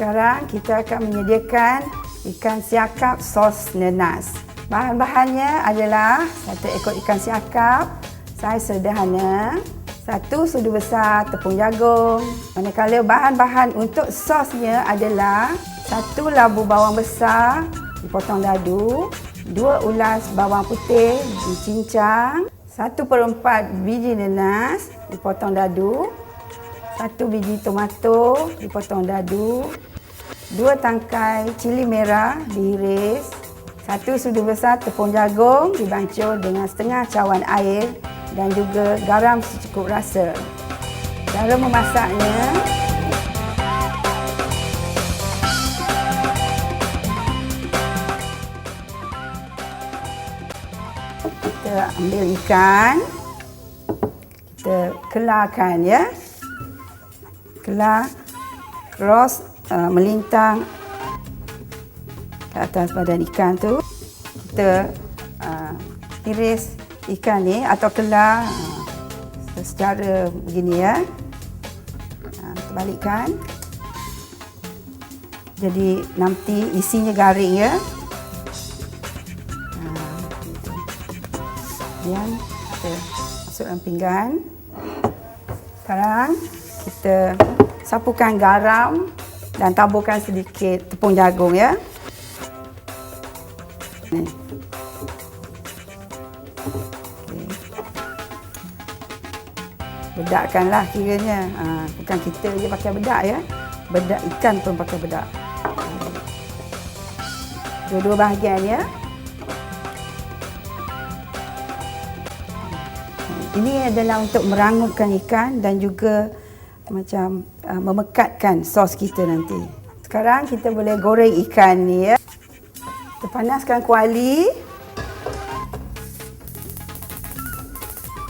Sekarang kita akan menyediakan ikan siakap sos nenas. Bahan-bahannya adalah satu ekor ikan siakap, saiz sederhana, satu sudu besar tepung jagung. Manakala bahan-bahan untuk sosnya adalah satu labu bawang besar dipotong dadu, dua ulas bawang putih dicincang, satu perempat biji nenas dipotong dadu, satu biji tomato dipotong dadu, dua tangkai cili merah diiris, satu sudu besar tepung jagung dibancur dengan setengah cawan air dan juga garam secukup rasa. Cara memasaknya, kita ambil ikan, kita kelarkan ya. Kelar, cross uh, melintang ke atas badan ikan tu. Kita uh, iris ikan ni atau kelar uh, secara begini ya. Uh, balikkan. Jadi nanti isinya garing ya. Kemudian kita masuk dalam pinggan. Sekarang kita sapukan garam dan taburkan sedikit tepung jagung ya. Ni. Bedakkanlah kiranya. Ha, bukan kita je pakai bedak ya. Bedak ikan pun pakai bedak. Dua-dua bahagian ya. Ini adalah untuk merangupkan ikan dan juga macam uh, memekatkan sos kita nanti. Sekarang kita boleh goreng ikan ni ya. Kita panaskan kuali.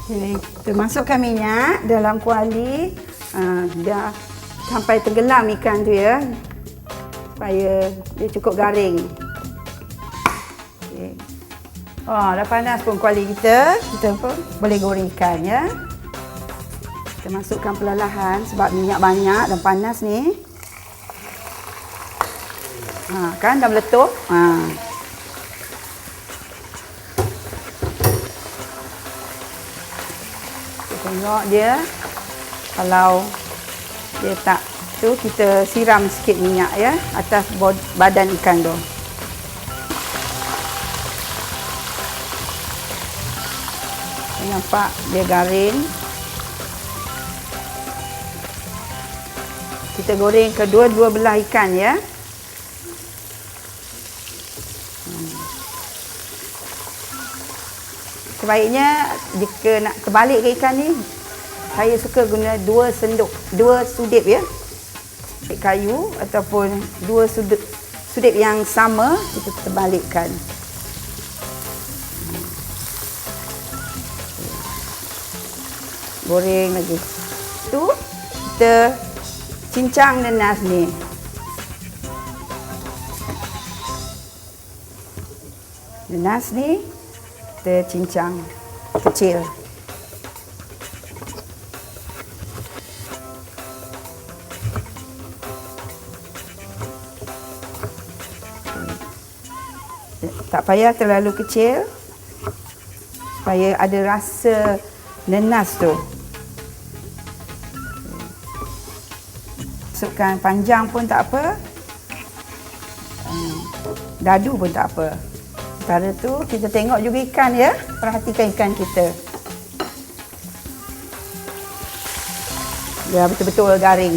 Okay, kita masukkan minyak dalam kuali. Uh, dah sampai tenggelam ikan tu ya. Supaya dia cukup garing. Oh, dah panas pun kuali kita. Kita pun boleh goreng ikan ya. Kita masukkan perlahan sebab minyak banyak dan panas ni. Ha, kan dah meletup. Ha. Kita tengok dia. Kalau dia tak tu kita siram sikit minyak ya atas badan ikan tu. Nampak dia garing. Kita goreng kedua-dua belah ikan ya. Hmm. Sebaiknya jika nak terbalik ikan ni, saya suka guna dua senduk, dua sudip ya. Kayu ataupun dua sudip, sudip yang sama kita terbalikkan. Goreng lagi. Tu kita cincang nenas ni. Nenas ni kita cincang kecil. Tak payah terlalu kecil supaya ada rasa nenas tu. Masukkan panjang pun tak apa. Hmm, dadu pun tak apa. Sementara tu kita tengok juga ikan ya. Perhatikan ikan kita. Ya betul-betul garing.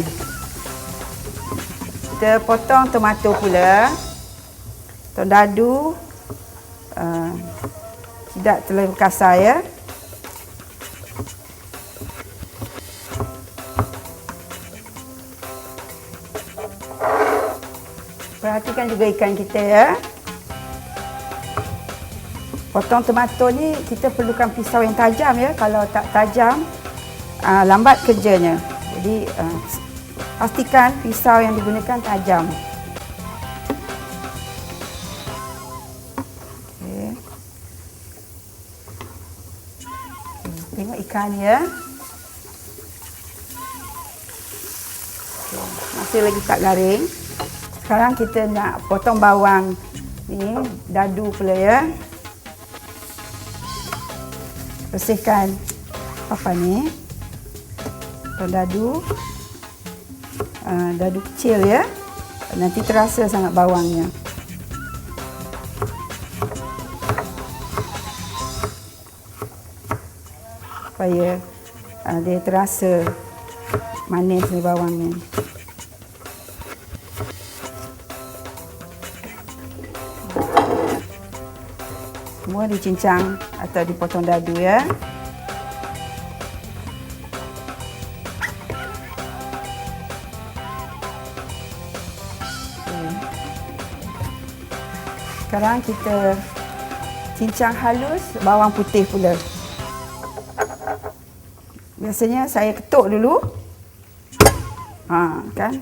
Kita potong tomato pula. Potong dadu. Uh, tidak terlalu kasar ya. Perhatikan juga ikan kita ya. Potong tomato ni kita perlukan pisau yang tajam ya. Kalau tak tajam, uh, lambat kerjanya. Jadi uh, pastikan pisau yang digunakan tajam. Tengok ikan ya. Masih lagi tak garing. Sekarang kita nak potong bawang ni dadu pula ya. Bersihkan apa ni? Potong dadu. Uh, dadu kecil ya. Nanti terasa sangat bawangnya. supaya uh, dia terasa manis ni bawangnya. Semua dicincang atau dipotong dadu ya. Sekarang kita cincang halus bawang putih pula. Biasanya saya ketuk dulu. Ha, kan?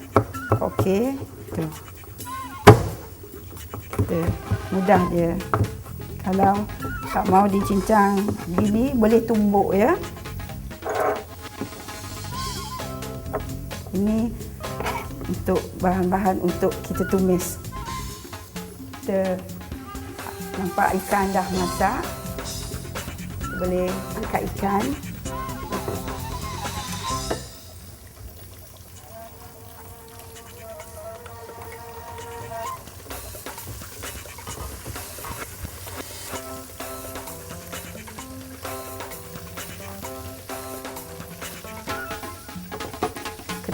Okey. Tu. Kita mudah dia. Kalau tak mau dicincang gini, boleh tumbuk ya. Ini untuk bahan-bahan untuk kita tumis. Kita nampak ikan dah masak. Boleh angkat ikan.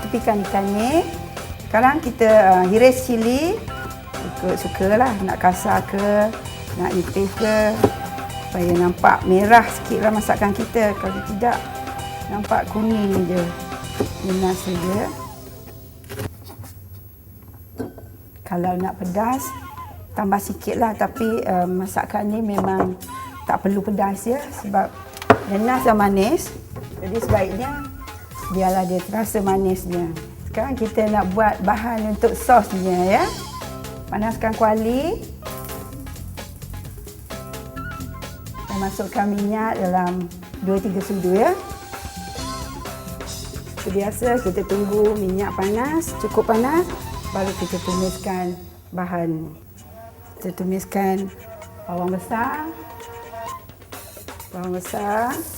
Ketepikan ikan ni. Sekarang kita uh, hiris cili. Ikut sukalah nak kasar ke, nak nipis ke. Supaya nampak merah sikitlah masakan kita. Kalau tidak, nampak kuning je. Minat saja. Kalau nak pedas, tambah sikitlah. Tapi uh, masakan ni memang tak perlu pedas ya. Sebab nenas dan manis. Jadi sebaiknya biarlah dia terasa manisnya. Sekarang kita nak buat bahan untuk sosnya ya. Panaskan kuali. Dan masukkan minyak dalam 2-3 sudu ya. Biasa kita tunggu minyak panas, cukup panas. Baru kita tumiskan bahan. Kita tumiskan bawang besar. Bawang besar.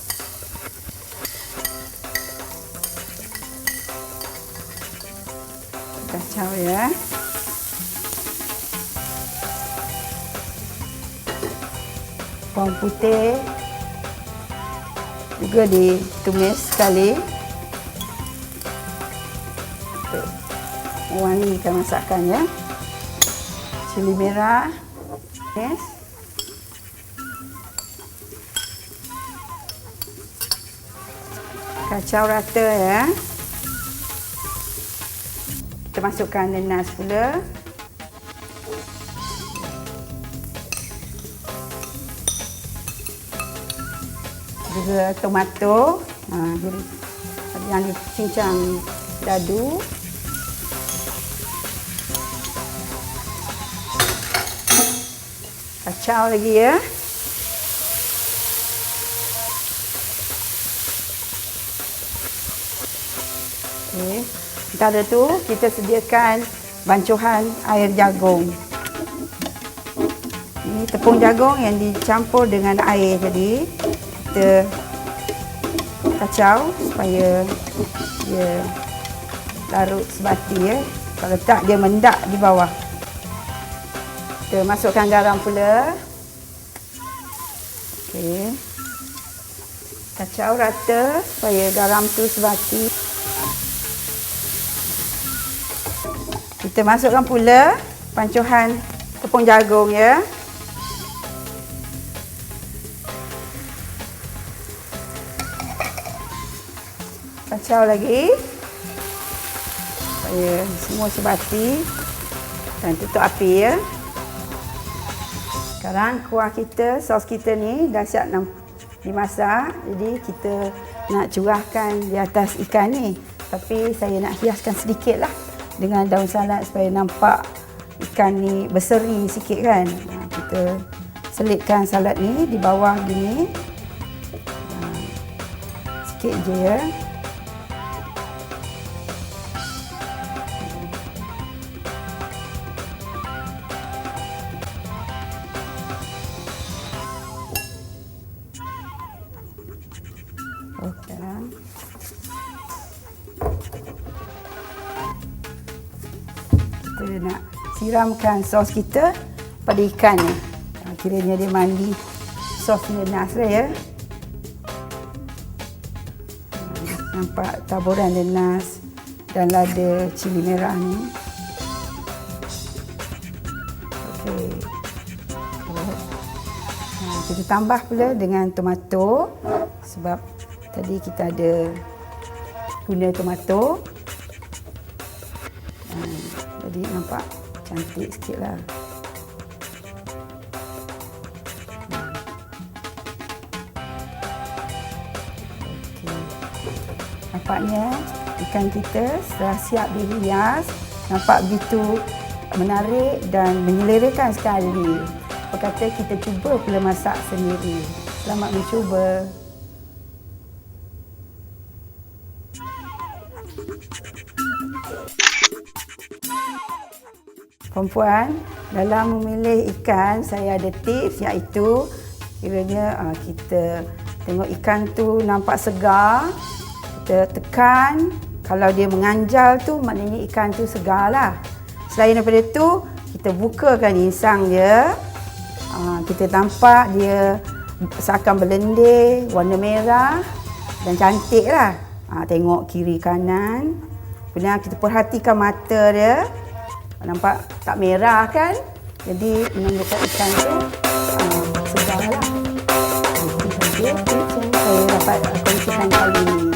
Kacau ya. Bawang putih juga ditumis sekali untuk mewangikan masakan ya. Cili merah, yes. Kacau rata ya. Kita masukkan nenas pula. Juga tomato. Ha, yang dicincang dadu. Kacau lagi ya. Okay. Antara tu kita sediakan bancuhan air jagung. Ini tepung jagung yang dicampur dengan air jadi kita kacau supaya dia larut sebati ya. Kalau tak dia mendak di bawah. Kita masukkan garam pula. Okey. Kacau rata supaya garam tu sebati. Kita masukkan pula pancuhan tepung jagung ya. Kacau lagi. Supaya semua sebati. Dan tutup api ya. Sekarang kuah kita, sos kita ni dah siap dimasak. Jadi kita nak curahkan di atas ikan ni. Tapi saya nak hiaskan sedikit lah dengan daun salad supaya nampak ikan ni berseri sikit kan. Ha, kita selitkan salad ni di bawah gini. Ha, sikit je ya. Nak siramkan sos kita pada ikan ni. Ha, Kiranya dia mandi sos nenas dah ya. Ha, Nampak taburan nenas dan lada cili merah ni. Okey. Ha, kita tambah pula dengan tomato sebab tadi kita ada guna tomato. Jadi nampak cantik sikit lah. Nampaknya ikan kita setelah siap dihias nampak begitu menarik dan menyelerakan sekali. Apa kata kita cuba pula masak sendiri. Selamat mencuba. Perempuan, dalam memilih ikan saya ada tips iaitu kiranya uh, kita tengok ikan tu nampak segar, kita tekan, kalau dia menganjal tu maknanya ikan tu segar lah. Selain daripada tu, kita bukakan insang dia, uh, kita nampak dia seakan berlendir, warna merah dan cantik lah. Uh, tengok kiri kanan, kemudian kita perhatikan mata dia, Nampak tak merah kan? Jadi menunjukkan ikan tu uh, segar lah. Yang saya dapat kongsikan kali ini.